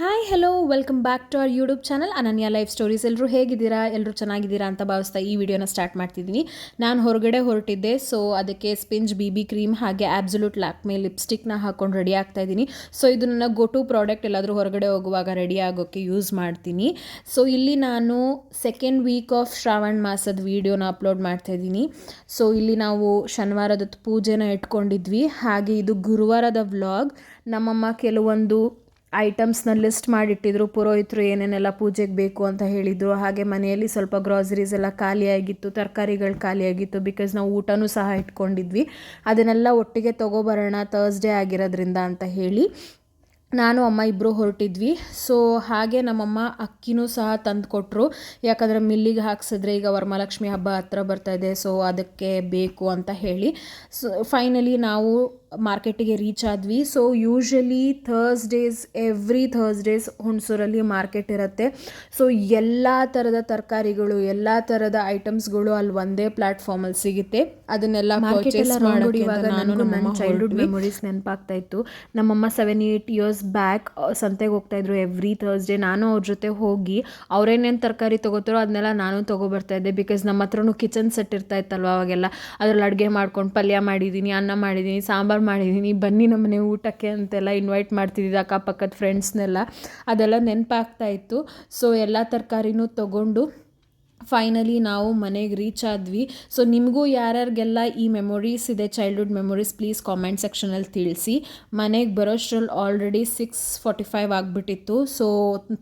Hi hello welcome back to our YouTube channel Ananya life stories ಎಲ್ಲರೂ ಹೇಗಿದ್ದೀರಾ? ಎಲ್ಲರೂ ಚೆನ್ನಾಗಿದ್ದೀರಾ ಅಂತ ಭಾವಿಸ್ತಾ ಈ ವಿಡಿಯೋನ ಸ್ಟಾರ್ಟ್ ಮಾಡ್ತಿದ್ದೀನಿ. ನಾನು ಹೊರಗಡೆ ಹೊರಟಿದ್ದೆ ಸೊ ಅದಕ್ಕೆ ಸ್ಪಿಂಜ್ ಬಿ ಬಿ ಕ್ರೀಮ್ ಹಾಗೆ ಆಬ್ಸಲ್ಯೂಟ್ ಲ್ಯಾಕ್ಮೇ ಲಿಪ್ಸ್ಟಿಕ್ನ ಹಾಕೊಂಡು ರೆಡಿ ಆಗ್ತಾ ಇದ್ದೀನಿ. ಸೊ ಇದು ನನ್ನ ಗೋ ಟು ಪ್ರಾಡಕ್ಟ್ ಎಲ್ಲಾದರೂ ಹೊರಗಡೆ ಹೋಗುವಾಗ ರೆಡಿ ಆಗೋಕ್ಕೆ ಯೂಸ್ ಮಾಡ್ತೀನಿ. ಸೊ ಇಲ್ಲಿ ನಾನು ಸೆಕೆಂಡ್ ವೀಕ್ ಆಫ್ ಶ್ರಾವಣ ಮಾಸದ ವೀಡಿಯೋನ ಅಪ್ಲೋಡ್ ಮಾಡ್ತಾ ಇದ್ದೀನಿ. ಸೊ ಇಲ್ಲಿ ನಾವು ಶನಿವಾರದ ಪೂಜೆನ ಇಟ್ಕೊಂಡಿದ್ವಿ. ಹಾಗೆ ಇದು ಗುರುವಾರದ ವ್ಲಾಗ್ ನಮ್ಮಮ್ಮ ಕೆಲವೊಂದು ಐಟಮ್ಸ್ನ ಲಿಸ್ಟ್ ಮಾಡಿಟ್ಟಿದ್ರು, ಪುರೋಹಿತರು ಏನೇನೆಲ್ಲ ಪೂಜೆಗೆ ಬೇಕು ಅಂತ ಹೇಳಿದರು. ಹಾಗೆ ಮನೆಯಲ್ಲಿ ಸ್ವಲ್ಪ ಗ್ರಾಸರೀಸ್ ಎಲ್ಲ ಖಾಲಿಯಾಗಿತ್ತು, ತರಕಾರಿಗಳು ಖಾಲಿಯಾಗಿತ್ತು ಬಿಕಾಸ್ ನಾವು ಊಟನೂ ಸಹ ಇಟ್ಕೊಂಡಿದ್ವಿ. ಅದನ್ನೆಲ್ಲ ಒಟ್ಟಿಗೆ ತೊಗೊಬರೋಣ ತರ್ಸ್ಡೇ ಆಗಿರೋದ್ರಿಂದ ಅಂತ ಹೇಳಿ. ನಾನು ಅಮ್ಮ ಇಬ್ಬರು ಹೊರಟಿದ್ವಿ. ಸೊ ಹಾಗೆ ನಮ್ಮಮ್ಮ ಅಕ್ಕಿನೂ ಸಹ ತಂದು ಕೊಟ್ಟರು ಯಾಕಂದರೆ ಮಿಲ್ಲಿಗೆ ಹಾಕ್ಸಿದ್ರೆ ಈಗ ವರಮಹಾಲಕ್ಷ್ಮಿ ಹಬ್ಬ ಹತ್ರ ಬರ್ತಾ ಇದೆ ಸೊ ಅದಕ್ಕೆ ಬೇಕು ಅಂತ ಹೇಳಿ. ಸೊ ಫೈನಲಿ ನಾವು ಮಾರ್ಕೆಟಿಗೆ ರೀಚ್ ಆದ್ವಿ. So usually Thursdays every Thursdays ಹುಣಸೂರಲ್ಲಿ market ಇರುತ್ತೆ. ಸೊ ಎಲ್ಲ ಥರದ ತರಕಾರಿಗಳು ಎಲ್ಲ ಥರದ ಐಟಮ್ಸ್ಗಳು ಅಲ್ಲಿ ಒಂದೇ ಪ್ಲಾಟ್ಫಾರ್ಮಲ್ಲಿ ಸಿಗುತ್ತೆ. ಅದನ್ನೆಲ್ಲ ಪರ್ಚೇಸ್ ಅಂತ ನಾನು ನನ್ನ ಚೈಲ್ಡ್ಹುಡ್ ಮೆಮೊರೀಸ್ ನೆನಪಾಗ್ತಾ ಇತ್ತು. ನಮ್ಮಮ್ಮ ಸೆವೆನ್ ಏಯ್ಟ್ ಇಯರ್ಸ್ ಬ್ಯಾಕ್ ಸಂತೆಗೆ ಹೋಗ್ತಾಯಿದ್ರು ಎವ್ರಿ ಥರ್ಸ್ಡೇ ನಾನು ಅವ್ರ ಜೊತೆ ಹೋಗಿ ಅವ್ರೇನೇನು ತರಕಾರಿ ತೊಗೋತಾರೋ ಅದನ್ನೆಲ್ಲ ನಾನು ತೊಗೊಬರ್ತಾ ಇದ್ದೆ ಬಿಕಾಸ್ ನಮ್ಮ ಹತ್ರನೂ ಕಿಚನ್ ಸೆಟ್ ಇರ್ತಾ ಇತ್ತಲ್ವ ಅವಾಗೆಲ್ಲ. ಅದ್ರಲ್ಲಿ ಅಡುಗೆ ಮಾಡ್ಕೊಂಡು ಪಲ್ಯ ಮಾಡಿದ್ದೀನಿ ಅನ್ನ ಮಾಡಿದ್ದೀನಿ ಸಾಂಬಾರು ಮಾಡಿದ್ದೀನಿ ಬನ್ನಿ ನಮ್ಮನೆ ಊಟಕ್ಕೆ ಅಂತೆಲ್ಲ ಇನ್ವೈಟ್ ಮಾಡ್ತಿದ್ದಿದ್ದು ಅಕ್ಕಪಕ್ಕದ ಫ್ರೆಂಡ್ಸ್ನೆಲ್ಲ ಅದೆಲ್ಲ ನೆನಪಾಗ್ತಾ ಇತ್ತು. ಸೊ ಎಲ್ಲ ತರಕಾರಿನೂ ತೊಗೊಂಡು ಫೈನಲಿ ನಾವು ಮನೆಗೆ ರೀಚ್ ಆದ್ವಿ. ಸೊ ನಿಮಗೂ ಯಾರ್ಯಾರಿಗೆಲ್ಲ ಈ ಮೆಮೊರೀಸ್ ಇದೆ ಚೈಲ್ಡ್ಹುಡ್ ಮೆಮೊರೀಸ್ ಪ್ಲೀಸ್ ಕಾಮೆಂಟ್ ಸೆಕ್ಷನಲ್ಲಿ ತಿಳಿಸಿ. ಮನೆಗೆ ಬರೋಷ್ಟ್ರಲ್ಲಿ ಆಲ್ರೆಡಿ ಸಿಕ್ಸ್ ಫಾರ್ಟಿ ಫೈವ್ ಆಗಿಬಿಟ್ಟಿತ್ತು. ಸೊ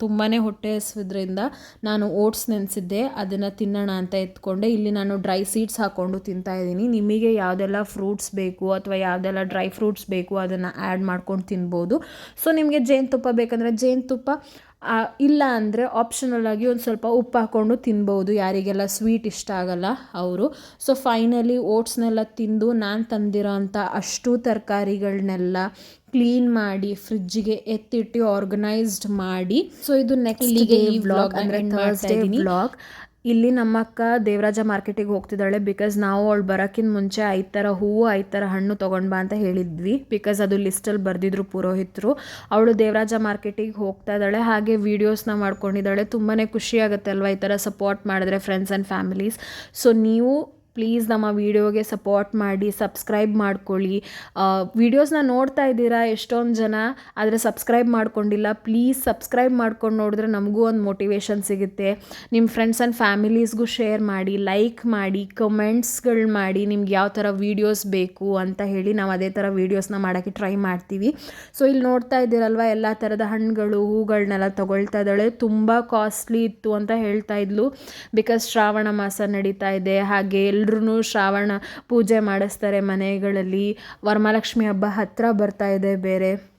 ತುಂಬಾ ಹೊಟ್ಟೆ ಹಸಿದ್ರಿಂದ ನಾನು ಓಟ್ಸ್ ನೆನೆಸಿದ್ದೆ. ಅದನ್ನು ತಿನ್ನೋಣ ಅಂತ ಎತ್ಕೊಂಡೆ. ಇಲ್ಲಿ ನಾನು ಡ್ರೈ ಸೀಡ್ಸ್ ಹಾಕ್ಕೊಂಡು ತಿಂತಾ ಇದ್ದೀನಿ. ನಿಮಗೆ ಯಾವುದೆಲ್ಲ ಫ್ರೂಟ್ಸ್ ಬೇಕು ಅಥವಾ ಯಾವುದೆಲ್ಲ ಡ್ರೈ ಫ್ರೂಟ್ಸ್ ಬೇಕು ಅದನ್ನು ಆ್ಯಡ್ ಮಾಡ್ಕೊಂಡು ತಿನ್ಬೋದು. ಸೊ ನಿಮಗೆ ಜೇನುತುಪ್ಪ ಬೇಕಂದರೆ ಜೇನುತುಪ್ಪ ಇಲ್ಲ ಅಂದರೆ ಆಪ್ಷನಲ್ ಆಗಿ ಒಂದು ಸ್ವಲ್ಪ ಉಪ್ಪು ಹಾಕ್ಕೊಂಡು ತಿನ್ಬೋದು. ಯಾರಿಗೆಲ್ಲ ಸ್ವೀಟ್ ಇಷ್ಟ ಆಗಲ್ಲ ಅವರು. ಸೊ ಫೈನಲಿ ಓಟ್ಸ್ನೆಲ್ಲ ತಿಂದು ನಾನು ತಂದಿರೋ ಅಂಥ ಅಷ್ಟು ತರಕಾರಿಗಳನ್ನೆಲ್ಲ ಕ್ಲೀನ್ ಮಾಡಿ ಫ್ರಿಜ್ಜಿಗೆ ಎತ್ತಿಟ್ಟು ಆರ್ಗನೈಸ್ಡ್ ಮಾಡಿ. ಸೊ ಇದು ನೆಕ್ಸ್ಟ್ ಇಲ್ಲಿಗೆ ಈ ಬ್ಲಾಗ್ ವ್ಲಾಗ್ ಅಂದರೆ ಥರ್ಸ್ಡೇ. ವ್ಲಾಗ್ ಇಲ್ಲಿ ನಮ್ಮ ಅಕ್ಕ ದೇವರಾಜ ಮಾರ್ಕೆಟಿಗೆ ಹೋಗ್ತಿದ್ದಾಳೆ ಬಿಕಾಸ್ ನಾವು ಅವಳು ಬರೋಕ್ಕಿಂತ ಮುಂಚೆ ಐದು ಥರ ಹೂವು, ಐದು ಥರ ಹಣ್ಣು ತೊಗೊಂಡು ಬಾ ಅಂತ ಹೇಳಿದ್ವಿ. ಬಿಕಾಸ್ ಅದು ಲಿಸ್ಟಲ್ಲಿ ಬರೆದಿದ್ರು ಪುರೋಹಿತರು. ಅವಳು ದೇವರಾಜ ಮಾರ್ಕೆಟಿಗೆ ಹೋಗ್ತಾ ಇದ್ದಾಳೆ, ಹಾಗೆ ವೀಡಿಯೋಸ್ನ ಮಾಡ್ಕೊಂಡಿದ್ದಾಳೆ. ತುಂಬಾ ಖುಷಿ ಆಗುತ್ತೆ ಅಲ್ವಾ ಈ ಥರ ಸಪೋರ್ಟ್ ಮಾಡಿದ್ರೆ ಫ್ರೆಂಡ್ಸ್ ಆ್ಯಂಡ್ ಫ್ಯಾಮಿಲೀಸ್ ಸೊ ನೀವು ಪ್ಲೀಸ್ ನಮ್ಮ ವೀಡಿಯೋಗೆ ಸಪೋರ್ಟ್ ಮಾಡಿ, ಸಬ್ಸ್ಕ್ರೈಬ್ ಮಾಡ್ಕೊಳ್ಳಿ. ವೀಡಿಯೋಸ್ನ ನೋಡ್ತಾ ಇದ್ದೀರಾ ಎಷ್ಟೊಂದು ಜನ, ಆದರೆ ಸಬ್ಸ್ಕ್ರೈಬ್ ಮಾಡ್ಕೊಂಡಿಲ್ಲ, ಪ್ಲೀಸ್ ಸಬ್ಸ್ಕ್ರೈಬ್ ಮಾಡ್ಕೊಂಡು ನೋಡಿದ್ರೆ ನಮಗೂ ಒಂದು ಮೋಟಿವೇಶನ್ ಸಿಗುತ್ತೆ. ನಿಮ್ಮ ಫ್ರೆಂಡ್ಸ್ ಆ್ಯಂಡ್ ಫ್ಯಾಮಿಲೀಸ್ಗೂ ಶೇರ್ ಮಾಡಿ ಲೈಕ್ ಮಾಡಿ ಕಮೆಂಟ್ಸ್ಗಳು ಮಾಡಿ, ನಿಮ್ಗೆ ಯಾವ ಥರ ವೀಡಿಯೋಸ್ ಬೇಕು ಅಂತ ಹೇಳಿ ನಾವು ಅದೇ ಥರ ವೀಡಿಯೋಸ್ನ ಮಾಡೋಕ್ಕೆ ಟ್ರೈ ಮಾಡ್ತೀವಿ. ಸೊ ಇಲ್ಲಿ ನೋಡ್ತಾ ಇದ್ದೀರಲ್ವ, ಎಲ್ಲ ಥರದ ಹಣ್ಣುಗಳು ಹೂಗಳನ್ನೆಲ್ಲ ತೊಗೊಳ್ತಾ ಇದ್ದಾಳೆ. ತುಂಬ ಕಾಸ್ಟ್ಲಿ ಇತ್ತು ಅಂತ ಹೇಳ್ತಾ ಇದ್ಲು. ಬಿಕಾಸ್ ಶ್ರಾವಣ ಮಾಸ ನಡೀತಾ ಇದೆ, ಹಾಗೆ ಎಲ್ರೂ ಶ್ರಾವಣ ಪೂಜೆ ಮಾಡಿಸ್ತಾರೆ ಮನೆಗಳಲ್ಲಿ. ವರಮಹಾಲಕ್ಷ್ಮಿ ಹಬ್ಬ ಹತ್ತಿರ ಬರ್ತಾ ಇದೆ ಬೇರೆ.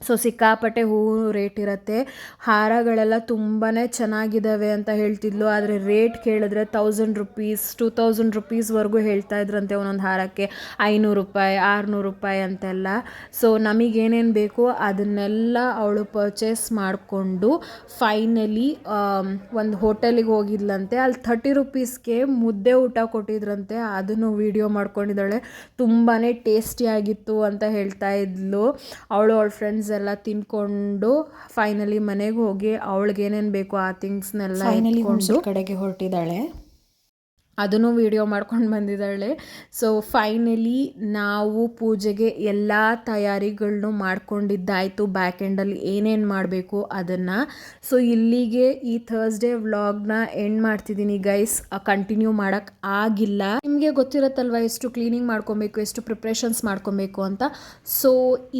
ಸೊ ಸಿಕ್ಕಾಪಟ್ಟೆ ಹೂವು ರೇಟ್ ಇರುತ್ತೆ. ಹಾರಗಳೆಲ್ಲ ತುಂಬಾ ಚೆನ್ನಾಗಿದ್ದಾವೆ ಅಂತ ಹೇಳ್ತಿದ್ಲು. ಆದರೆ ರೇಟ್ ಕೇಳಿದ್ರೆ ತೌಸಂಡ್ ರುಪೀಸ್ ಟೂ ತೌಸಂಡ್ ರುಪೀಸ್ವರೆಗೂ ಹೇಳ್ತಾ ಇದ್ರಂತೆ ಒಂದೊಂದು ಹಾರಕ್ಕೆ. ಐನೂರು ರೂಪಾಯಿ, ಆರುನೂರು ರೂಪಾಯಿ ಅಂತೆಲ್ಲ. ಸೊ ನಮಗೇನೇನು ಬೇಕು ಅದನ್ನೆಲ್ಲ ಅವಳು ಪರ್ಚೇಸ್ ಮಾಡಿಕೊಂಡು ಫೈನಲಿ ಒಂದು ಹೋಟೆಲಿಗೆ ಹೋಗಿದ್ಲಂತೆ. ಅಲ್ಲಿ ಥರ್ಟಿ ರುಪೀಸ್ಗೆ ಮುದ್ದೆ ಊಟ ಕೊಟ್ಟಿದ್ರಂತೆ. ಅದನ್ನು ವೀಡಿಯೋ ಮಾಡ್ಕೊಂಡಿದ್ದಾಳೆ. ತುಂಬಾ ಟೇಸ್ಟಿಯಾಗಿತ್ತು ಅಂತ ಹೇಳ್ತಾ ಇದ್ಲು. ಅವಳು ಅವಳ ಫ್ರೆಂಡ್ಸ್ ಎಲ್ಲ ತಿನ್ಕೊಂಡು ಫೈನಲಿ ಮನೆಗೆ ಹೋಗಿ ಅವಳಿಗೆ ಏನೇನು ಬೇಕು ಆ ಥಿಂಗ್ಸ್ನೆಲ್ಲ ಕಡೆಗೆ ಹೊರಟಿದ್ದಾಳೆ ಅದನ್ನು ವಿಡಿಯೋ ಮಾಡ್ಕೊಂಡು ಬಂದಿದ್ದಾಳೆ. ಸೊ ಫೈನಲಿ ನಾವು ಪೂಜೆಗೆ ಎಲ್ಲ ತಯಾರಿಗಳನ್ನು ಮಾಡ್ಕೊಂಡಿದ್ದಾಯಿತು. ಬ್ಯಾಕ್ ಎಂಡಲ್ಲಿ ಏನೇನು ಮಾಡಬೇಕು ಅದನ್ನು. ಸೊ ಇಲ್ಲಿಗೆ ಈ ಥರ್ಸ್ಡೇ ವ್ಲಾಗ್ನ ಎಂಡ್ ಮಾಡ್ತಿದ್ದೀನಿ ಗೈಸ್ ಕಂಟಿನ್ಯೂ ಮಾಡೋಕ್ಕೆ ಆಗಿಲ್ಲ. ನಿಮಗೆ ಗೊತ್ತಿರತ್ತಲ್ವ ಎಷ್ಟು ಕ್ಲೀನಿಂಗ್ ಮಾಡ್ಕೊಬೇಕು, ಎಷ್ಟು ಪ್ರಿಪ್ರೇಷನ್ಸ್ ಮಾಡ್ಕೊಬೇಕು ಅಂತ? ಸೊ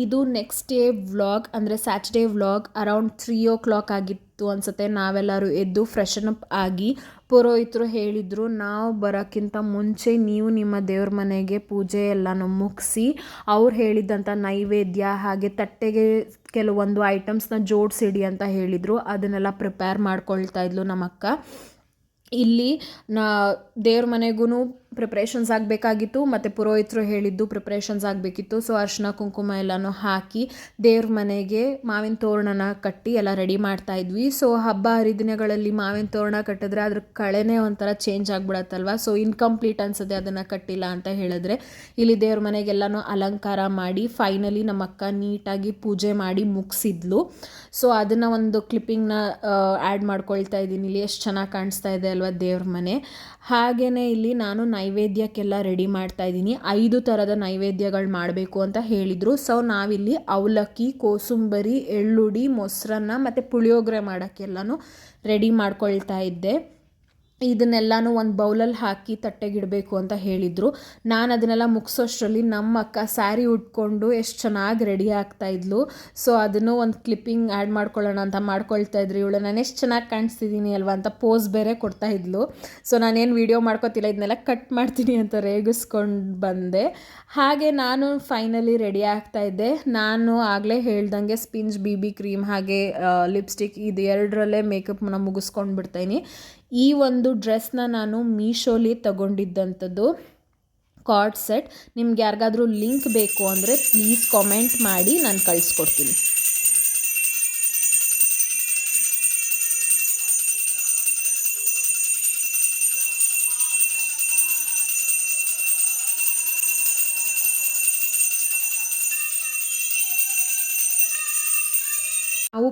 ಇದು ನೆಕ್ಸ್ಟ್ ಡೇ ವ್ಲಾಗ್ ಅಂದರೆ Saturday vlog around three o'clock ಆಗಿತ್ತು. ಅನ್ಸುತ್ತೆ. ನಾವೆಲ್ಲರೂ ಎದ್ದು ಫ್ರೆಶನ್ ಅಪ್ ಆಗಿ ಪುರೋಹಿತರು ಹೇಳಿದರು, ನಾವು ಬರೋಕ್ಕಿಂತ ಮುಂಚೆ ನೀವು ನಿಮ್ಮ ದೇವ್ರ ಮನೆಗೆ ಪೂಜೆ ಎಲ್ಲನೂ ಮುಗಿಸಿ ಅವ್ರು ಹೇಳಿದ್ದಂಥ ನೈವೇದ್ಯ ಹಾಗೆ ತಟ್ಟೆಗೆ ಕೆಲವೊಂದು ಐಟಮ್ಸ್ನ ಜೋಡಿಸಿಡಿ ಅಂತ ಹೇಳಿದರು. ಅದನ್ನೆಲ್ಲ ಪ್ರಿಪೇರ್ ಮಾಡ್ಕೊಳ್ತಾ ಇದ್ಲು ನಮ್ಮ ಅಕ್ಕ ಇಲ್ಲಿ ನಾ ದೇವ್ರ ಮನೆಗೂ ಪ್ರಿಪ್ರೇಷನ್ಸ್ ಆಗಬೇಕಾಗಿತ್ತು ಮತ್ತು ಪುರೋಹಿತರು ಹೇಳಿದ್ದು ಪ್ರಿಪ್ರೇಷನ್ಸ್ ಆಗಬೇಕಿತ್ತು ಸೊ ಅರ್ಶಿನ, ಕುಂಕುಮ ಎಲ್ಲನೂ ಹಾಕಿ, ದೇವ್ರ ಮನೆಗೆ ಮಾವಿನ ತೋರಣನ ಕಟ್ಟಿ ಎಲ್ಲ ರೆಡಿ ಮಾಡ್ತಾ ಇದ್ವಿ. ಸೊ ಹಬ್ಬ ಹರಿದಿನಗಳಲ್ಲಿ ಮಾವಿನ ತೋರಣ ಕಟ್ಟಿದ್ರೆ ಅದ್ರ ಕಳೆನೇ ಒಂಥರ ಚೇಂಜ್ ಆಗಿಬಿಡತ್ತಲ್ವ? ಸೊ ಇನ್ಕಂಪ್ಲೀಟ್ ಅನ್ಸುತ್ತೆ ಅದನ್ನು ಕಟ್ಟಿಲ್ಲ ಅಂತ ಹೇಳಿದ್ರೆ. ಇಲ್ಲಿ ದೇವ್ರ ಮನೆಗೆಲ್ಲನೂ ಅಲಂಕಾರ ಮಾಡಿ ಫೈನಲಿ ನಮ್ಮ ಅಕ್ಕ ನೀಟಾಗಿ ಪೂಜೆ ಮಾಡಿ ಮುಗಿಸಿದ್ಲು. ಸೊ ಅದನ್ನು ಒಂದು ಕ್ಲಿಪ್ಪಿಂಗ್ನ ಆ್ಯಡ್ ಮಾಡ್ಕೊಳ್ತಾ ಇದ್ದೀನಿ. ಇಲ್ಲಿ ಎಷ್ಟು ಚೆನ್ನಾಗಿ ಕಾಣಿಸ್ತಾ ಇದೆ ಅಲ್ವಾ ದೇವ್ರ ಮನೆ. ಹಾಗೆಯೇ ಇಲ್ಲಿ ನಾನು ನೈವೇದ್ಯಕ್ಕೆಲ್ಲ ರೆಡಿ ಮಾಡ್ತಾ ಇದ್ದೀನಿ. ಐದು ಥರದ ನೈವೇದ್ಯಗಳು ಮಾಡಬೇಕು ಅಂತ ಹೇಳಿದರು. ಸೊ ನಾವಿಲ್ಲಿ ಅವಲಕ್ಕಿ, ಕೋಸುಂಬರಿ ಎಳ್ಳುಡಿ ಮೊಸರನ್ನ ಮತ್ತು ಪುಳಿಯೋಗರೆ ಮಾಡೋಕ್ಕೆಲ್ಲನೂ ರೆಡಿ ಮಾಡ್ಕೊಳ್ತಾ ಇದ್ದೆ. ಇದನ್ನೆಲ್ಲನೂ ಒಂದು ಬೌಲಲ್ಲಿ ಹಾಕಿ ತಟ್ಟೆಗಿಡಬೇಕು ಅಂತ ಹೇಳಿದರು. ನಾನು ಅದನ್ನೆಲ್ಲ ಮುಗಿಸೋಷ್ಟರಲ್ಲಿ ನಮ್ಮ ಅಕ್ಕ ಸ್ಯಾರಿ ಉಟ್ಕೊಂಡು ಎಷ್ಟು ಚೆನ್ನಾಗಿ ರೆಡಿ ಆಗ್ತಾ ಇದ್ಲು. ಸೊ ಅದನ್ನು ಒಂದು ಕ್ಲಿಪ್ಪಿಂಗ್ ಆ್ಯಡ್ ಮಾಡ್ಕೊಳ್ಳೋಣ ಅಂತ ಮಾಡ್ಕೊಳ್ತಾ ಇದ್ರು. ಇವಳು, ನಾನು ಎಷ್ಟು ಚೆನ್ನಾಗಿ ಕಾಣಿಸ್ತಿದ್ದೀನಿ ಅಲ್ವಾ? ಅಂತ ಪೋಸ್ ಬೇರೆ ಕೊಡ್ತಾ ಇದ್ಲು. ಸೊ ನಾನೇನು ವೀಡಿಯೋ ಮಾಡ್ಕೋತಿಲ್ಲ ಇದನ್ನೆಲ್ಲ ಕಟ್ ಮಾಡ್ತೀನಿ ಅಂತ ರೇಗಿಸ್ಕೊಂಡು ಬಂದೆ. ಹಾಗೆ ನಾನು ಫೈನಲಿ ರೆಡಿ ಆಗ್ತಾ ಇದ್ದೆ. ನಾನು ಆಗಲೇ ಹೇಳ್ದಂಗೆ ಸ್ಪಿಂಜ್ ಬಿ ಬಿ ಕ್ರೀಮ್ ಹಾಗೆ ಲಿಪ್ಸ್ಟಿಕ್ ಇದು ಎರಡರಲ್ಲೇ ಮೇಕಪ್ನ ಮುಗಿಸ್ಕೊಂಡು ಬಿಡ್ತೀನಿ ಈ ಒಂದು ಡ್ರೆಸ್ನ ನಾನು ಮೀಶೋಲಿ ತಗೊಂಡಿದ್ದಂಥದ್ದು ಕಾರ್ಡ್ ಸೆಟ್. ನಿಮ್ಗೆ ಯಾರಿಗಾದ್ರೂ ಲಿಂಕ್ ಬೇಕು ಅಂದರೆ ಪ್ಲೀಸ್ ಕಾಮೆಂಟ್ ಮಾಡಿ ನಾನು ಕಳಿಸ್ಕೊಡ್ತೀನಿ.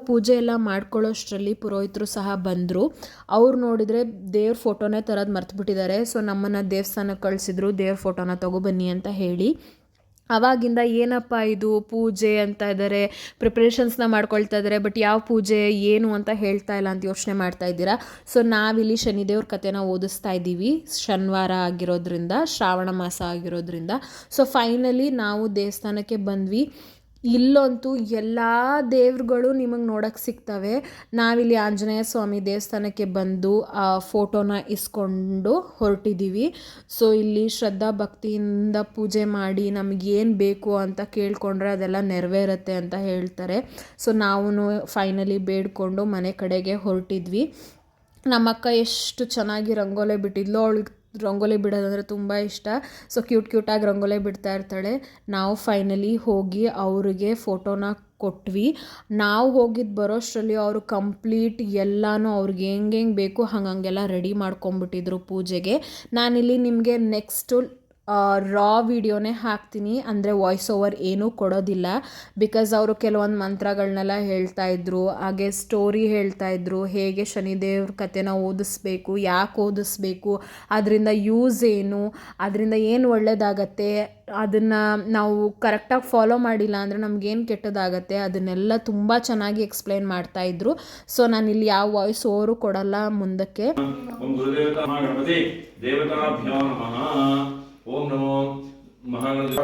ಪೂಜೆ ಎಲ್ಲ ಮಾಡ್ಕೊಳ್ಳೋಷ್ಟರಲ್ಲಿ ಪುರೋಹಿತರು ಸಹ ಬಂದರು. ಅವ್ರು ನೋಡಿದರೆ ದೇವ್ರ ಫೋಟೋನೇ ತರೋದು ಮರ್ತುಬಿಟ್ಟಿದ್ದಾರೆ. ಸೊ ನಮ್ಮನ್ನು ದೇವಸ್ಥಾನಕ್ಕೆ ಕಳಿಸಿದ್ರು. ದೇವ್ರ ಫೋಟೋನ ತಗೊಬನ್ನಿ ಅಂತ ಹೇಳಿ. ಅವಾಗಿಂದ ಏನಪ್ಪ ಇದು ಪೂಜೆ ಅಂತ ಇದ್ದಾರೆ ಪ್ರಿಪ್ರೇಷನ್ಸ್ನ ಮಾಡ್ಕೊಳ್ತಾ ಇದ್ದಾರೆ ಬಟ್ ಯಾವ ಪೂಜೆ, ಏನು ಅಂತ ಹೇಳ್ತಾ ಇಲ್ಲ ಅಂತ ಯೋಚನೆ ಮಾಡ್ತಾ ಇದ್ದೀರಾ? ಸೊ ನಾವಿಲ್ಲಿ ಶನಿದೇವ್ರ ಕಥೆನ ಓದಿಸ್ತಾ ಇದ್ದೀವಿ. ಶನಿವಾರ ಆಗಿರೋದ್ರಿಂದ, ಶ್ರಾವಣ ಮಾಸ ಆಗಿರೋದ್ರಿಂದ. ಸೊ ಫೈನಲಿ ನಾವು ದೇವಸ್ಥಾನಕ್ಕೆ ಬಂದ್ವಿ. ಇಲ್ಲಂತೂ ಎಲ್ಲ ದೇವ್ರುಗಳು ನಿಮಗೆ ನೋಡೋಕ್ಕೆ ಸಿಗ್ತವೆ. ನಾವಿಲ್ಲಿ ಆಂಜನೇಯ ಸ್ವಾಮಿ ದೇವಸ್ಥಾನಕ್ಕೆ ಬಂದು ಆ ಫೋಟೋನ ಇಸ್ಕೊಂಡು ಹೊರಟಿದ್ದೀವಿ ಸೊ ಇಲ್ಲಿ ಶ್ರದ್ಧಾ ಭಕ್ತಿಯಿಂದ ಪೂಜೆ ಮಾಡಿ ನಮಗೇನು ಬೇಕು ಅಂತ ಕೇಳಿಕೊಂಡ್ರೆ ಅದೆಲ್ಲ ನೆರವೇರುತ್ತೆ ಅಂತ ಹೇಳ್ತಾರೆ. ಸೊ ನಾವು ಫೈನಲಿ ಬೇಡ್ಕೊಂಡು ಮನೆ ಕಡೆಗೆ ಹೊರಟಿದ್ವಿ. ನಮ್ಮಕ್ಕ ಎಷ್ಟು ಚೆನ್ನಾಗಿ ರಂಗೋಲೆ ಬಿಟ್ಟಿದ್ಲು ಅವಳಿಗೆ ರಂಗೋಲಿ ಬಿಡೋದಂದರೆ ತುಂಬ ಇಷ್ಟ. ಸೊ ಕ್ಯೂಟ್ ಕ್ಯೂಟಾಗಿ ರಂಗೋಲಿ ಬಿಡ್ತಾ ಇರ್ತಾಳೆ. ನಾವು ಫೈನಲಿ ಹೋಗಿ ಅವರಿಗೆ ಫೋಟೋನ ಕೊಟ್ವಿ. ನಾವು ಹೋಗಿದ್ದು ಬರೋಷ್ಟರಲ್ಲಿ ಅವರು ಕಂಪ್ಲೀಟ್ ಎಲ್ಲನೂ ಅವ್ರಿಗೆ ಹೆಂಗೆ ಬೇಕು ಹಂಗೆಲ್ಲ ರೆಡಿ ಮಾಡ್ಕೊಂಬಿಟ್ಟಿದ್ರು ಪೂಜೆಗೆ. ನಾನಿಲ್ಲಿ ನಿಮಗೆ ನೆಕ್ಸ್ಟು ರಾ ವಿಡಿಯೋನೇ ಹಾಕ್ತೀನಿ. ಅಂದರೆ ವಾಯ್ಸ್ ಓವರ್ ಏನೂ ಕೊಡೋದಿಲ್ಲ. ಬಿಕಾಸ್ ಅವರು ಕೆಲವೊಂದು ಮಂತ್ರಗಳನ್ನೆಲ್ಲ ಹೇಳ್ತಾ ಇದ್ರು, ಹಾಗೆ ಸ್ಟೋರಿ ಹೇಳ್ತಾ ಇದ್ರು, ಹೇಗೆ ಶನಿದೇವ್ರ ಕಥೆನ ಓದಿಸ್ಬೇಕು, ಯಾಕೆ ಓದಿಸ್ಬೇಕು, ಅದರಿಂದ ಯೂಸ್ ಏನು, ಅದರಿಂದ ಏನು ಒಳ್ಳೆಯದಾಗತ್ತೆ ಅದನ್ನು ನಾವು ಕರೆಕ್ಟಾಗಿ ಫಾಲೋ ಮಾಡಿಲ್ಲ ಅಂದರೆ ನಮಗೇನು ಕೆಟ್ಟದಾಗತ್ತೆ, ಅದನ್ನೆಲ್ಲ ತುಂಬ ಚೆನ್ನಾಗಿ ಎಕ್ಸ್ಪ್ಲೈನ್ ಮಾಡ್ತಾ ಇದ್ರು. ಸೊ ಇಲ್ಲಿ ಯಾವ ವಾಯ್ಸ್ ಓವರು ಕೊಡಲ್ಲ ಮುಂದಕ್ಕೆ. ಓಂ ನಮಃ ಮಹಾನಂದ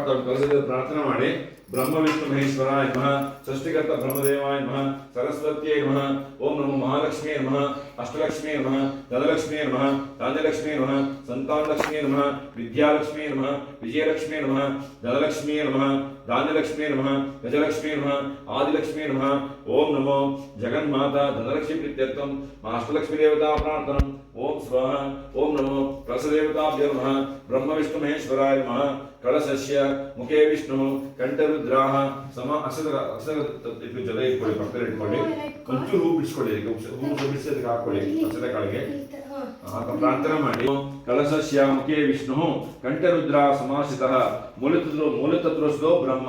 ಪ್ರಾರ್ಥನೆ ಮಾಡಿ. ಬ್ರಹ್ಮ, ವಿಷ್ಣು, ಮಹೇಶ್ವರಾಯ ನಮಃ, ಸೃಷ್ಟಿಕರ್ತ ಬ್ರಹ್ಮದೇವಾಯ ನಮಃ, ಸರಸ್ವತ್ಯೈ ನಮಃ, ಓಂ ನಮೋ ಮಹಾಲಕ್ಷ್ಮೀ ನಮಃ ಅಷ್ಟಲಕ್ಷ್ಮೀ ನಮಃ ಧನಲಕ್ಷ್ಮೀ ನಮಃ ರಾಜಲಕ್ಷ್ಮೀ ನಮಃ ಸಂತಾನಲಕ್ಷ್ಮೀ ನಮಃ ವಿದ್ಯಾಲಕ್ಷ್ಮೀ ನಮಃ ವಿಜಯಲಕ್ಷ್ಮೀ ನಮಃ ಧನಲಕ್ಷ್ಮೀ ನಮಃ ಧಾನ್ಯಲಕ್ಷ್ಮೀ ನಮಃ ಗಜಲಕ್ಷ್ಮೀ ನಮಃ ಆದಿಲಕ್ಷ್ಮೀ ನಮಃ, ಓಂ ನಮೋ ಜಗನ್ಮಾತಾ ಧನಲಕ್ಷ್ಮೀ ಪ್ರೀತ್ಯರ್ಥಂ ಅಷ್ಟಲಕ್ಷ್ಮೀ ದೇವತಾ ಪ್ರಾರ್ಥನಂ. ಓಂ ಸ್ವಾಹ ಓಂ ನಮೋ ಕಳಸದೇವತಾಭ್ಯೋ ನಮಃ ಬ್ರಹ್ಮ ವಿಷ್ಣು ಮಹೇಶ್ವರಾಯ ನಮಃ ಕಳಸಸ್ಯ ಮುಖೇ ವಿಷ್ಣು ಕಂಠರುದ್ರಾಹ ಸಮ ಅಸಗರ ಅಸರ ಜಲ ಜೊತೆ ಇಟ್ಕೊಳ್ಳಿ ಪಕ್ಕದಲ್ಲಿ ಇಟ್ಕೊಳ್ಳಿ. ಒಂಚೂರು ಹೂ ಬಿಡಿಸ್ಕೊಳ್ಳಿ ಹೂ ಬಿಡಿಸಿ ಅದಕ್ಕೆ ಹಾಕೊಳ್ಳಿ ಅಸದ ಕಾಳಿಗೆ. ಪ್ರಾರ್ಥನೆ ಮಾಡಿ. ಕಳಸಸ್ಯ ಮುಖೇ ವಿಷ್ಣು ಕಂಠರುದ್ರ ಸಮಾಸಿತಃ ಮೂಲತತ್ವ ಮೂಲತತ್ವಸ್ಥೋ ಬ್ರಹ್ಮ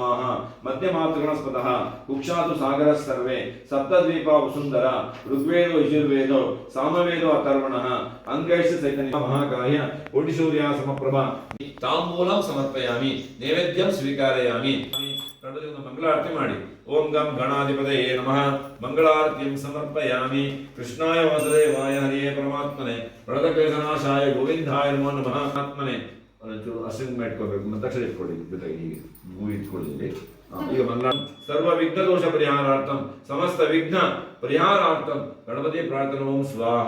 ಮಧ್ಯಮಾತೃಗಣಸ್ಪತಃ ಕುಕ್ಷಾತು ಸಾಗರ ಸರ್ವೇ ಸಪ್ತದ್ವೀಪ ವಸುಂಧರ ಋಗ್ವೇದೋ ಯಜುರ್ವೇದೋ ಸಾಮವೇದೋ ಅಥರ್ವಣ ಅಂಗೈಶ ಚೈತನ್ಯ ಮಹಾಕಾಯ ಕೋಟಿಸೂರ್ಯ ಸಮಪ್ರಭ ತಾಂಬೂಲಂ ಸಮರ್ಪಯಾಮಿ, ನೈವೇದ್ಯಂ ಸ್ವೀಕಾರಯಾಮಿ. ಮಂಗಳಾರತಿ ಮಾಡಿ. ಓಂ ಗಂ ಗಣಾಧಿಪತಯೇ ನಮಃ. ಮಂಗಳಾರತಿಯಂ ಸಮರ್ಪಯಾಮಿ. ಕೃಷ್ಣಾಯ ವಾಸುದೇವಾಯ ಹರಿಯೇ ಪರಮಾತ್ಮನೆ. ಪ್ರಣತಕೇಶನಾಶಾಯ ಗೋವಿಂದಾಯ ನಮೋ ನಮಃ. ಆತ್ಮನೆ. ಒಂಚೂರು ಅಸಿಂಗ್ ಇಟ್ಕೋಬೇಕು. ಮತ್ತಕ್ಷರ ಇಟ್ಕೊಳ್ಳಿ. ಜೊತೆಗೆ ಹೀಗೆ ಹೂ ಇಟ್ಕೊಳ್ಳಿ ಈಗ ಮಂಗಳ ಸರ್ವ ವಿಘ್ನ ದೋಷ ಪರಿಹಾರಾರ್ಥಂ, ಸಮಸ್ತ ವಿಘ್ನ ಪರಿಹಾರಾರ್ಥಂ. ಗಣಪತಿ ಪ್ರಾರ್ಥನೆ ಓಂ ಸ್ವಾಹ.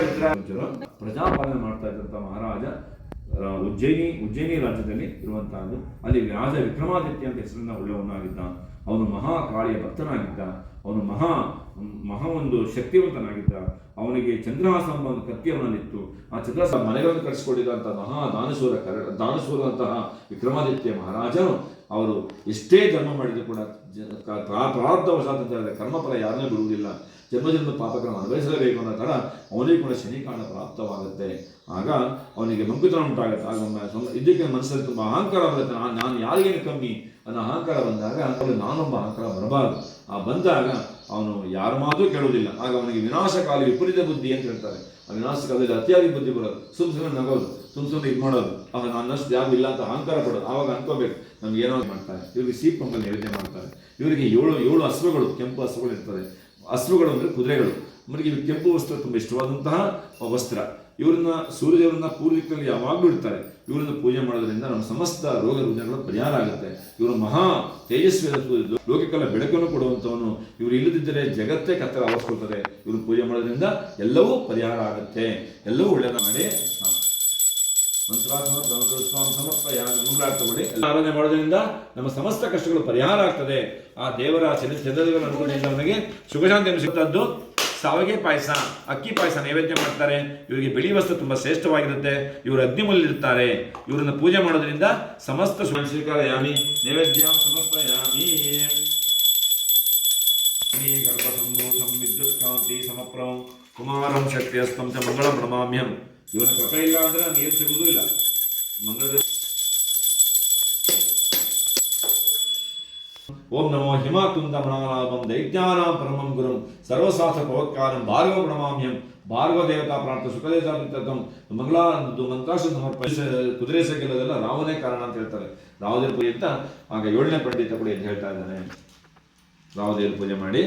ಪ್ರಜಾಪಾಲನೆ ಮಾಡ್ತಾ ಇದ್ದಂಥ ಮಹಾರಾಜ ಉಜ್ಜಯಿನಿ ಉಜ್ಜಯಿನಿ ರಾಜ್ಯದಲ್ಲಿ ಇರುವಂತಹದ್ದು. ಅಲ್ಲಿ ರಾಜ ವಿಕ್ರಮಾದಿತ್ಯ ಅಂತ ಹೆಸರನ್ನ ಉಳ್ಳವನಾಗಿದ್ದ ಅವನು ಮಹಾ ಕಾಳಿಯ ಭಕ್ತನಾಗಿದ್ದ. ಅವನು ಮಹಾ ಮಹಾ ಒಂದು ಶಕ್ತಿವಂತನಾಗಿದ್ದ. ಅವನಿಗೆ ಚಂದ್ರಹಾಸ ಎಂಬ ಒಂದು ಕತ್ತಿ ಆ ಚಂದ್ರಹಾಸ ಮನೆಗಳನ್ನು ಕರೆಸಿಕೊಂಡಿದ್ದಂತಹ ಮಹಾ ದಾನಸೂರ ಕರ ದಾನಶೂರಂತಹ ವಿಕ್ರಮಾದಿತ್ಯ ಮಹಾರಾಜನು ಅವರು ಎಷ್ಟೇ ಜನ್ಮ ಮಾಡಿದ್ರು ಕೂಡ ಜ- ಕ- ಪ್ರಾ- ಪ್ರಾರಬ್ಧವಶಾತ್ ಅಂತ ಹೇಳಿದ್ರೆ ಕರ್ಮಫಲ ಯಾರನ್ನೇ ಬಿಡುವುದಿಲ್ಲ. ಜನ್ಮ ಜನ್ಮ ಪಾಪಗಳನ್ನು ಅನುಭವಿಸಲೇಬೇಕು ಅನ್ನೋ ಥರ ಅವನಿಗೆ ಕೂಡ ಶನಿಕಾಂಡ ಪ್ರಾಪ್ತವಾಗುತ್ತೆ. ಆಗ ಅವನಿಗೆ ಮಂಕುತನ ಉಂಟಾಗುತ್ತೆ. ಆಗ ಇದಕ್ಕೆ ಮನಸ್ಸಲ್ಲಿ ತುಂಬ ಅಹಂಕಾರ ಬರುತ್ತೆ. ನಾನು ನಾನು ಯಾರಿಗೇನು ಕಮ್ಮಿ ಅನ್ನೋ ಅಹಂಕಾರ ಬಂದಾಗ ಅವನು ನಾನೊಬ್ಬ ಅಹಂಕಾರ ಬರಬಾರದು. ಆ ಬಂದಾಗ ಅವನು ಯಾರ ಮಾತು ಕೇಳುವುದಿಲ್ಲ. ಆಗ ಅವನಿಗೆ ವಿನಾಶಕಾಲಿ ವಿಪರೀತ ಬುದ್ಧಿ ಅಂತ ಹೇಳ್ತಾರೆ. ಆ ವಿನಾಶಕಾಲದಲ್ಲಿ ಅತಿಯಾಗಿ ಬುದ್ಧಿ ಬರೋದು. ಸುಮ್ ಸುಮ್ಮನೆ ನಗೋದು. ಸುಮ್ ಸುಮ್ಮನೆ ಇದು ಮಾಡೋದು. ಆಗ ನನ್ನಷ್ಟು ಯಾರು ಇಲ್ಲ ಅಂತ ಅಹಂಕಾರ ಪಡೋದು. ಆವಾಗ ಅನ್ಕೋಬೇಕು, ನಮ್ಗೆ ಏನೋ ಮಾಡ್ತಾರೆ. ಇವರಿಗೆ ಸೀಪ್ ಪೊಂಗಲ್ ನೈವೇದ್ಯ ಮಾಡ್ತಾರೆ. ಇವರಿಗೆ ಏಳು ಏಳು ಹಸುಗಳು ಕೆಂಪು ಹಸುಗಳು ಇರ್ತದೆ ಹಸುಗಳು ಅಂದರೆ ಕುದುರೆಗಳು. ಇದು ಕೆಂಪು ವಸ್ತ್ರ ತುಂಬ ಇಷ್ಟವಾದಂತಹ ವಸ್ತ್ರ. ಇವರನ್ನ ಸೂರ್ಯದೇವರನ್ನ ಪೂರ್ವಿಕರಲ್ಲಿ ಯಾವಾಗಲೂ ಇಡ್ತಾರೆ. ಇವರನ್ನು ಪೂಜೆ ಮಾಡೋದ್ರಿಂದ ನಮ್ಮ ಸಮಸ್ತ ರೋಗ ರುಜಿನಗಳು ಪರಿಹಾರ ಆಗುತ್ತೆ. ಇವರು ಮಹಾ ತೇಜಸ್ವಿ ಲೋಕಕ್ಕೆಲ್ಲ ಬೆಳಕನ್ನು ಕೊಡುವಂಥವನು. ಇವರು ಇಲ್ಲದಿದ್ದರೆ ಜಗತ್ತೇ ಕತ್ತಲ ಆವರಿಸ್ಕೊಳ್ತಾರೆ ಇವರು ಪೂಜೆ ಮಾಡೋದ್ರಿಂದ ಎಲ್ಲವೂ ಪರಿಹಾರ ಆಗುತ್ತೆ. ಎಲ್ಲವೂ ಒಳ್ಳೆಯದ ಮಾಡಿ ತಗೊಳ್ಳಿ ಆರಾಧನೆ ಮಾಡೋದ್ರಿಂದ ನಮ್ಮ ಸಮಸ್ತ ಕಷ್ಟಗಳು ಪರಿಹಾರ ಆಗ್ತದೆ. ಆ ದೇವರ ಚಂದ್ರ ಚಂದ್ರದೇವರ ಅನುಗ್ರಹದಿಂದ ನಮಗೆ ಸುಖಶಾಂತಿ ಸಿಗುತ್ತದ್ದು ಸಾವಿಗೆ ಪಾಯಸ, ಅಕ್ಕಿ ಪಾಯಸ ನೈವೇದ್ಯ ಮಾಡ್ತಾರೆ. ಇವರಿಗೆ ಬಿಳಿ ವಸ್ತು ತುಂಬಾ ಶ್ರೇಷ್ಠವಾಗಿರುತ್ತೆ. ಇವರು ಅಗ್ನಿಮೂಲಿರ್ತಾರೆ ಇವರನ್ನು ಪೂಜೆ ಮಾಡೋದ್ರಿಂದ ಸಮಸ್ತ ಶುಭ ಸ್ವೀಕಾರಯಾಮಿ ನೈವೇದ್ಯ, ಸಮರ್ಪಯಾಮಿ. ಗರ್ಭಸಂಭೂತಂ ವಿದ್ಯುತ್ ಕಾಂತಿ ಸಮಪ್ರಂ ಕುಮಾರಂ ಶಕ್ತಿಯಸ್ತಂ ಚ ಮಂಗಳ ಪ್ರಣಮಾಮ್ಯಂ ಇವನ ಕಪ ಇಲ್ಲ ಅಂದ್ರೆ ಏನು ಸಿಗುವುದೂ ಇಲ್ಲ. ಮಂಗಳ ಓಂ ನಮೋ ಹಿಮಾಕುಂದ ಮಣಾಲಾಭಂ ದೈತ್ಯಾನಾಂ ಪರಮಂ ಗುರುಂ ಸರ್ವಶಾಸ್ತ್ರ ಪವತ್ಕಾರಂ ಭಾರ್ಗವ ಪ್ರಣಮಾಮ್ಯಂ ಭಾರ್ಗವ ದೇವತಾ ಪ್ರಾರ್ಥ ಸುಖದೇಶಾದಿತ್ಯಂ ಮಂಗಳಾ ಮಂತ್ರಾಶ ಕುದುರೆ ಸೈಕಲದೆಲ್ಲ ರಾವನೇ ಕಾರಣ ಅಂತ ಹೇಳ್ತಾರೆ. ರಾವದೇವ ಪೂಜೆ ಅಂತ ಆಗ ಏಳನೇ ಪಂಡಿತ ಕೂಡ ಎಂದು ಹೇಳ್ತಾ ಇದ್ದಾನೆ. ರಾವದೇವ್ರ ಪೂಜೆ ಮಾಡಿ.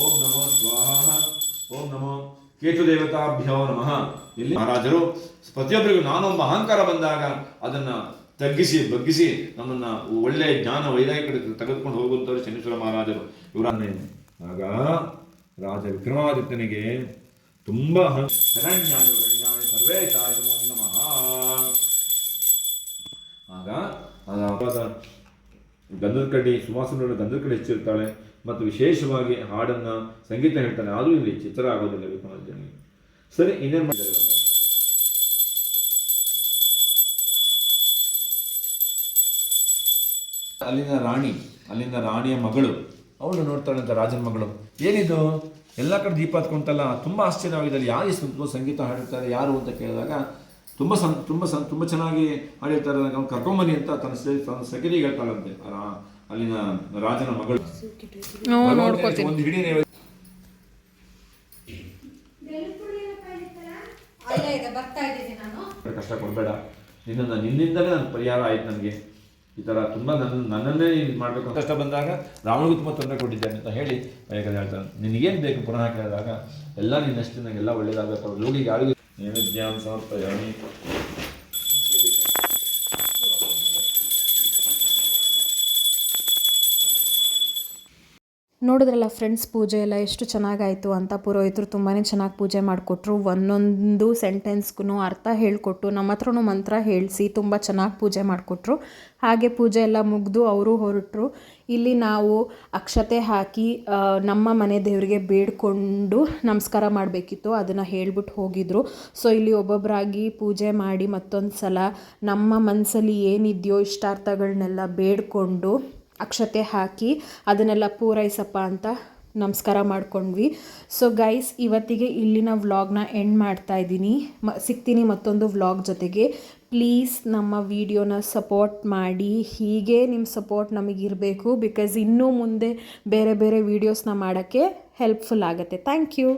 ಓಂ ನಮೋ ಸ್ವಾಹ. ಓಂ ನಮೋ ಕೇತು ದೇವತಾಭ್ಯೋ ನಮಃ. ಇಲ್ಲಿ ಮಹಾರಾಜರು ಪ್ರತಿಯೊಬ್ಬರಿಗೂ ನಾನೊಬ್ಬ ಅಹಂಕಾರ ಬಂದಾಗ ಅದನ್ನ ತಗ್ಗಿಸಿ, ಬಗ್ಗಿಸಿ ನಮ್ಮನ್ನ ಒಳ್ಳೆ ಜ್ಞಾನ, ವೈರಾಗ್ಯ ಕಡೆ ತೆಗೆದುಕೊಂಡು ಹೋಗುವಂಥವ್ರು ಶನೀಶ್ವರ ಮಹಾರಾಜರು. ಇವರನ್ನೇ ಆಗ ರಾಜ ವಿಕ್ರಮಾದಿತ್ಯನಿಗೆ ತುಂಬಾ ಶರಣ್ಯಾಯ ಸರ್ವೇಶಾಯ ನಮೋ ಆಗ ಗಂಧದ ಕಡ್ಡಿ ಸುವಾಸನ ಗಂಧದ ಕಡ್ಡಿ ಹೆಚ್ಚಿರ್ತಾಳೆ ಮತ್ತು ವಿಶೇಷವಾಗಿ ಹಾಡನ್ನ ಸಂಗೀತ ಹೇಳ್ತಾನೆ. ಆದರೂ ಇಲ್ಲಿ ಚಿತ್ರ ಆಗೋದಿಲ್ಲ ವಿಕ್ರಮಾದಿತ್ಯನಿಗೆ ಸರಿ, ಇನ್ನೇನು ಮಾಡಿದ್ದಾರೆ? ಅಲ್ಲಿನ ರಾಣಿ, ಅಲ್ಲಿನ ರಾಣಿಯ ಮಗಳು, ಅವಳು ನೋಡ್ತಾಳಂತ ರಾಜನ ಮಗಳು. ಏನಿದು? ಎಲ್ಲ ಕಡೆ ದೀಪ ಹತ್ಕೊಂತಲ್ಲ, ತುಂಬ ಆಶ್ಚರ್ಯವಾಗಿದೆ ಅಲ್ಲಿ ಯಾರು ಇಷ್ಟು ಸಂಗೀತ ಹಾಡಿರ್ತಾರೆ, ಯಾರು ಅಂತ ಕೇಳಿದಾಗ ತುಂಬ ಸಂ ತುಂಬ ಸಂ, ತುಂಬ ಚೆನ್ನಾಗಿ ಹಾಡಿರ್ತಾರೆ. ಅವ್ನು ಕರ್ಕೊಂಬನ್ನಿ ಅಂತ ತನ್ನ ತನ್ನ ಸಖಿರಿಗೆ ಹೇಳ್ತಾಳಂತೆ. ಅಲ್ಲಿನ ರಾಜನ ಮಗಳು. ಒಂದು ಹಿಡಿ ಕಷ್ಟ ಕೊಡಬೇಡ. ನಿನ್ನ ನಿನ್ನಿಂದಲೇ ನನ್ನ ಪರಿಹಾರ ಆಯ್ತು ನನಗೆ. ಈ ಥರ ತುಂಬ ನನ್ನ ನನ್ನನ್ನೇ ಇದು ಮಾಡಬೇಕು ಕಷ್ಟ ಬಂದಾಗ ರಾವಣಿಗೂ ತುಂಬ ತೊಂದರೆ ಕೊಟ್ಟಿದ್ದೇನೆ ಅಂತ ಹೇಳಿ ಯಾಕಂದ್ರೆ ಹೇಳ್ತಾನೆ. ನಿನಗೇನು ಬೇಕು ಪುನಃ ಕೇಳಿದಾಗ ಎಲ್ಲ ನಿನ್ನಷ್ಟು ನನಗೆಲ್ಲ ಒಳ್ಳೇದಾಗಬೇಕು ಲೋಗಿಗೆ ಯಾರಿಗೂ ಸಮರ್ಥ ಸಮರ್ಪಯಾಮಿ ನೋಡಿದ್ರಲ್ಲ ಫ್ರೆಂಡ್ಸ್ ಪೂಜೆ ಎಲ್ಲ ಎಷ್ಟು ಚೆನ್ನಾಗಾಯಿತು ಅಂತ ಪುರೋಹಿತರು ತುಂಬಾ ಚೆನ್ನಾಗಿ ಪೂಜೆ ಮಾಡಿಕೊಟ್ರು. ಒಂದೊಂದು ಸೆಂಟೆನ್ಸ್ಗೂ ಅರ್ಥ ಹೇಳಿಕೊಟ್ಟು ನಮ್ಮ ಹತ್ರನೂ ಮಂತ್ರ ಹೇಳಿಸಿ ತುಂಬ ಚೆನ್ನಾಗಿ ಪೂಜೆ ಮಾಡಿಕೊಟ್ರು. ಹಾಗೆ ಪೂಜೆ ಎಲ್ಲ ಮುಗಿದು ಅವರು ಹೊರಟರು. ಇಲ್ಲಿ ನಾವು ಅಕ್ಷತೆ ಹಾಕಿ ನಮ್ಮ ಮನೆ ದೇವರಿಗೆ ಬೇಡ್ಕೊಂಡು ನಮಸ್ಕಾರ ಮಾಡಬೇಕಿತ್ತು. ಅದನ್ನು ಹೇಳ್ಬಿಟ್ಟು ಹೋಗಿದ್ರು. ಸೊ ಇಲ್ಲಿ ಒಬ್ಬೊಬ್ಬರಾಗಿ ಪೂಜೆ ಮಾಡಿ ಮತ್ತೊಂದು ಸಲ ನಮ್ಮ ಮನಸ್ಸಲ್ಲಿ ಏನಿದೆಯೋ ಇಷ್ಟಾರ್ಥಗಳನ್ನೆಲ್ಲ ಬೇಡ್ಕೊಂಡು ಅಕ್ಷತೆ ಹಾಕಿ ಅದನ್ನೆಲ್ಲ ಪೂರೈಸಪ್ಪ ಅಂತ ನಮಸ್ಕಾರ ಮಾಡ್ಕೊಂಡ್ವಿ. ಸೊ ಗೈಸ್ ಇವತ್ತಿಗೆ ಇಲ್ಲಿನ ವ್ಲಾಗ್ನ ಎಂಡ್ ಮಾಡ್ತಾ ಇದ್ದೀನಿ. ಮ, ಸಿಗ್ತೀನಿ ಮತ್ತೊಂದು ವ್ಲಾಗ್ ಜೊತೆಗೆ. ಪ್ಲೀಸ್ ನಮ್ಮ ವಿಡಿಯೋನ ಸಪೋರ್ಟ್ ಮಾಡಿ. ಹೀಗೆ ನಿಮ್ಮ ಸಪೋರ್ಟ್ ನಮಗಿರಬೇಕು ಬಿಕಾಸ್ ಇನ್ನೂ ಮುಂದೆ ಬೇರೆ ಬೇರೆ ವೀಡಿಯೋಸ್ನ ಮಾಡೋಕ್ಕೆ ಹೆಲ್ಪ್ಫುಲ್ ಆಗುತ್ತೆ. Thank you